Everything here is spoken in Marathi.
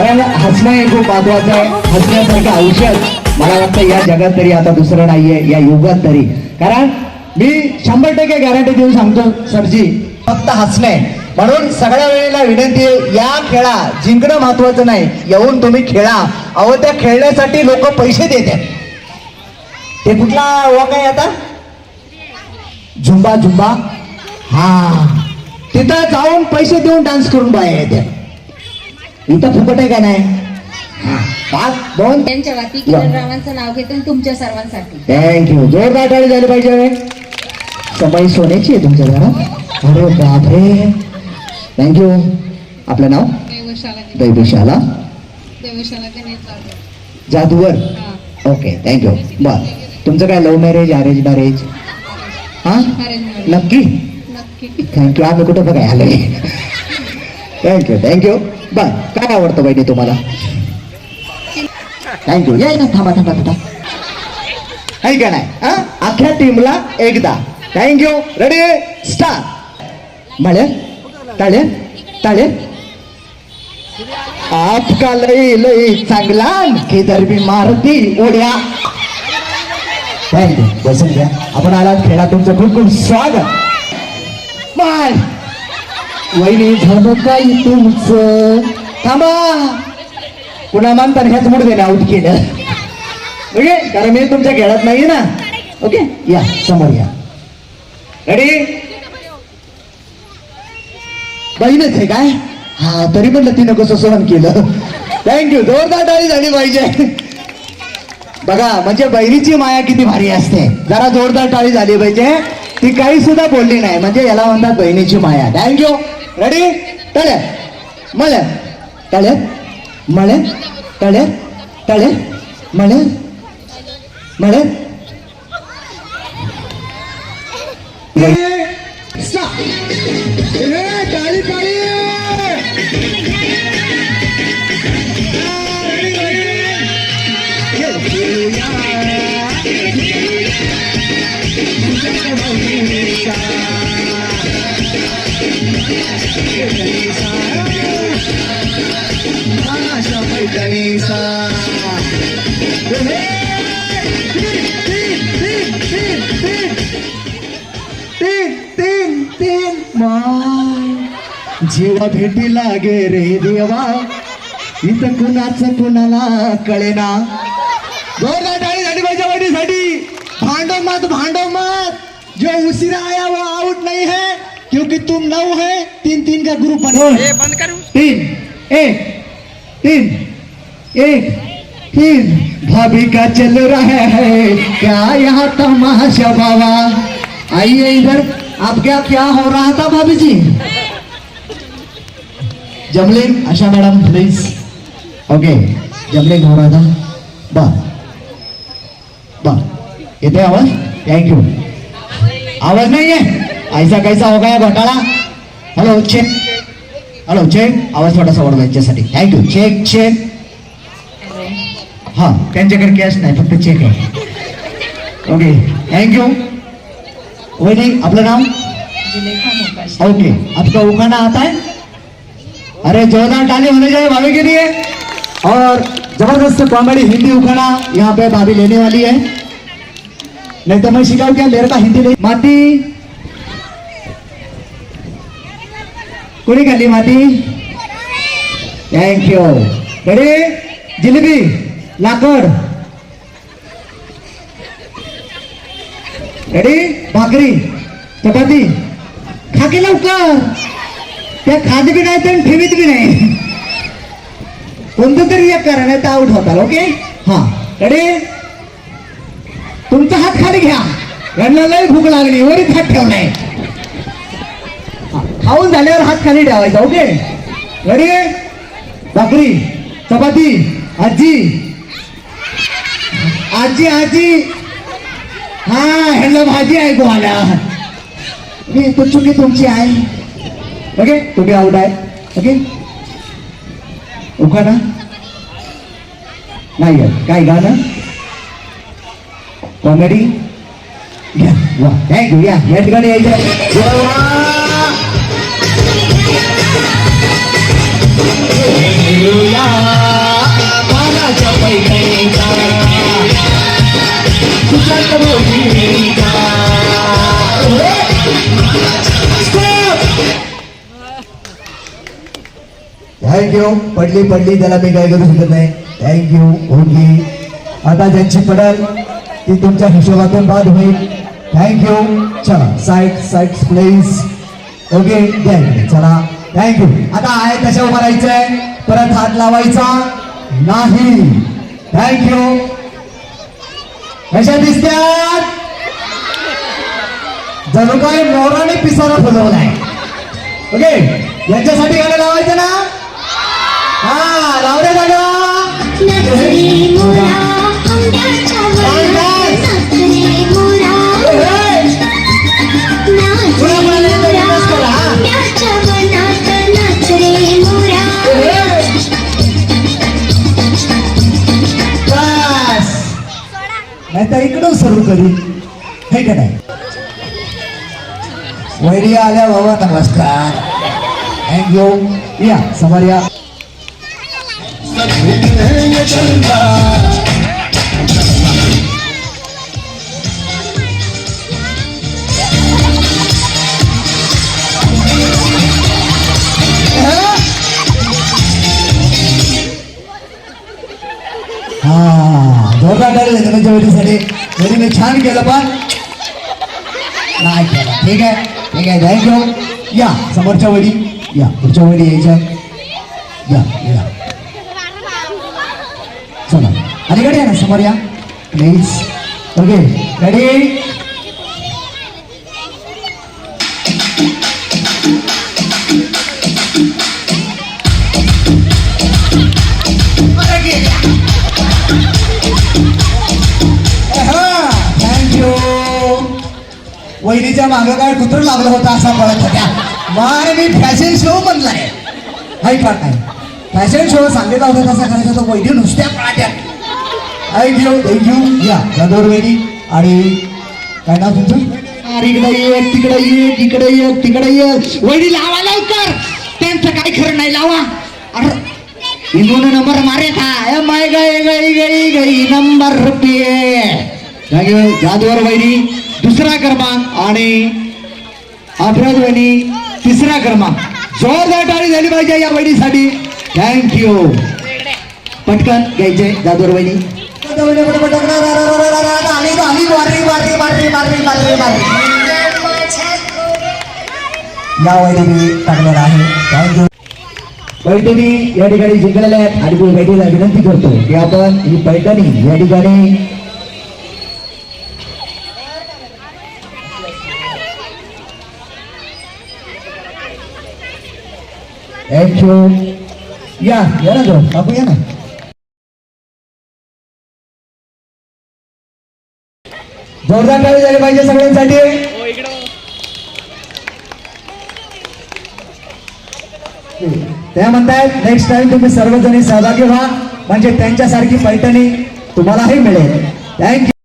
कारण हसणं हे खूप महत्वाचं आहे. हसण्यासारखं औषध मला वाटतं या जगात तरी आता दुसरं नाहीये या युगात तरी. कारण मी शंभर टक्के गॅरंटी देऊन सांगतो सरजी फक्त हसणे. म्हणून सगळ्या वेळेला विनंती आहे या खेळा. जिंकणं महत्वाचं नाही. येऊन तुम्ही खेळा. अहो त्या खेळण्यासाठी लोक पैसे देतात. ते कुठला वॉक आहे आता? Zumba zumba. हा. तिथं जाऊन पैसे देऊन डान्स करून बाहेर येते इथं फुकट आहे का नाही? हा. पाच दोन. त्यांच्या वाती किरण रावांचं नाव घेते तुमच्या सर्वांसाठी. थँक्यू जोरदार टाळी झाली पाहिजे. सबाई सोन्याची आहे तुमच्या घरात. अरे बापरे. थँक्यू आपलं नाव? दैवशाला जादूवर ओके थँक्यू बर. तुमचं काय लव्ह मॅरेज अरेंज मॅरेज हा? नक्की? थँक्यू आम्ही कुठं बघाय आलोय? थँक्यू थँक्यू बर काय आवडतं बहिणी तुम्हाला? थँक्यू या ना थांबा थांबा थांबा. आहे का नाही? अख्ख्या टीमला एकदा. थँक्यू रेडी स्टार्ट मळे टाळे टाळे आपका लई लई चांगला. किधर भी मारती उड्या. थँक्यू बसून घ्या. आपण आलात खेळा तुमचं खूप खूप स्वागत. माय वहिनी झालं काय तुमचं? थांबा. पुन्हा मानताना ह्याच मुड देणे आउट केलं. ओके कारण मी तुमच्या खेळात नाहीये ना. ओके या समोर या. रेडी बहीणच आहे काय? हा तरी म्हणलं तिनं कसं सहन केलं. थँक्यू जोरदार टाळी झाली पाहिजे. बघा म्हणजे बहिणीची माया किती भारी असते. जरा जोरदार टाळी झाली पाहिजे. ती काही सुद्धा बोलली नाही. म्हणजे याला म्हणतात बहिणीची माया. थँक्यू रेडी तळे मळे तळे मळे तळे तळे मळे मळे टाळी टाळी माझ्या मैत्रिणीचा जीवा भेटी लागे रे देवा. इथं कुणाचं कुणाला कळेना. जोरदार टाळी झाली पाहिजे वाटीसाठी भांडव मत भांडव मत जो उशिरा आया वो आउट नाही है. क्योंकि तुम नौ है तीन तीन का ग्रुप बनो। बंद करो। तीन एक तीन एक तीन। भाभी का चल रहा है क्या यहाँ तमाशा बाबा? आइए इधर। आप क्या क्या हो रहा था भाभी जी? जमलिंग आशा मैडम प्लीज़ ओके जमलिंग हो रहा था। बा बा। येते आवाज़? थँक्यू आवाज़ नहीं है? ऐसा कैसा हो गया घोटाळा? हॅलो चेक हॅलो चेक आवाज थोडासा वाढवा याच्यासाठी. थँक्यू चेक चेक हा त्यांच्याकडे कॅश नाही फक्त चेक आहे. ओके थँक्यू वहिनी आपलं नाव? ओके आपका उखाना आता है? अरे जोरदार ताली होने चाहिए भाभी के लिए. और जबरदस्त कॉमेडी हिंदी उखाना यहाँ पे भाभी लेने वाली है. नहीं तो मैं सिखाऊं क्या मेरे का हिंदी नहीं. माती कोणी खाल्ली माती? Thank you ready jalebi? लाकड? Ready भाकरी? चपाती? खा की लवकर. त्या खात बी नाही तर ठेवीत बी नाही? कोणतं तरी एक करा नाही तर आउट होताल ओके हा. रेडी तुमचा हात खाली घ्या. घडला लय भूक लागली वरीच हात ठेवलाय. खाऊन झाल्यावर हात खाली ठेवायचा ओके? रेडी भाकरी चपाती आजी. आजी आजी. हा ह्याला भाजी आहे आला मी तो चुकी तुमची आहे ओके तुम्ही आऊट आहे. ओके उखाणा? नाही आहे. काय गाणं? कॉमेडी या वा. थँक्यू या या ठिकाणी यायचं थँक्यू पडली पडली. त्याला मी काय करू शकत नाही. थँक्यू ओके आता ज्यांची पडल ती तुमच्या हिशोबातून बाद होईल. थँक्यू चला साईट साईट प्लेस ओके द्या चला थँक्यू आता आहे तशा उभं राहायचंय परत हात लावायचा? नाही. थँक्यू कशा दिसत्यात? जणू काय मोराने पिसारा फुलवलाय. ओके यांच्यासाठी नाही इकडं सुरू करी. हे का नाही? वैरी आल्या बाबा नमस्कार. थँक्यू या समोर या. हा जोरदार टाळी तुमच्या वडीसाठी तरी मी छान केलं पण. नाही केलं. ठीक आहे. ठीक आहे. थँक्यू या समोरच्या वडी. या पुढच्या वडी यायच्या. या या. चला. अलीकडे या ना समोर या. प्लीज ओके रेडी वहिनीच्या मागं काय कुत्र लागलं होतं असा पळत होत्या माय मी फॅशन शो म्हणलाय. हाय का नाही फॅशन शो सांगितला होता तसा करायचा तो वहिनी नुसत्या पळाट्या थँक यू थँक यू या गदोर वहिनी आणि काय नाव तुमचं? अरे इकडे ये तिकडे ये इकडे ये तिकडे ये. वहिनी लावा लवकर. त्यांचं काय खरं नाही लावा. अरे इन्होंने नंबर मारे था ए मैं गई गई गई गई नंबर पे जादूवर वहिनी दुसरा क्रमांक आणि अफराज वहिनी तिसरा क्रमांक जोरदार टाळी झाली पाहिजे या वहिनीसाठी. थँक्यू पटकन घ्यायचे जादूवर वहिनी. या वहिनी टाकलेला आहे. थँक्यू पैठणी या ठिकाणी जिंकलेल्या आहेत. आणि मी विनंती करतो की आपण ही पैठणी या ठिकाणी थँक्यू या या ना जाऊ बापू या ना जोरदार टाळी झाली पाहिजे सगळ्यांसाठी. त्या म्हणतायत नेक्स्ट टाइम तुम्ही सर्वजणी सहभागी व्हा. म्हणजे त्यांच्यासारखी पैठणी तुम्हालाही मिळेल. थँक्यू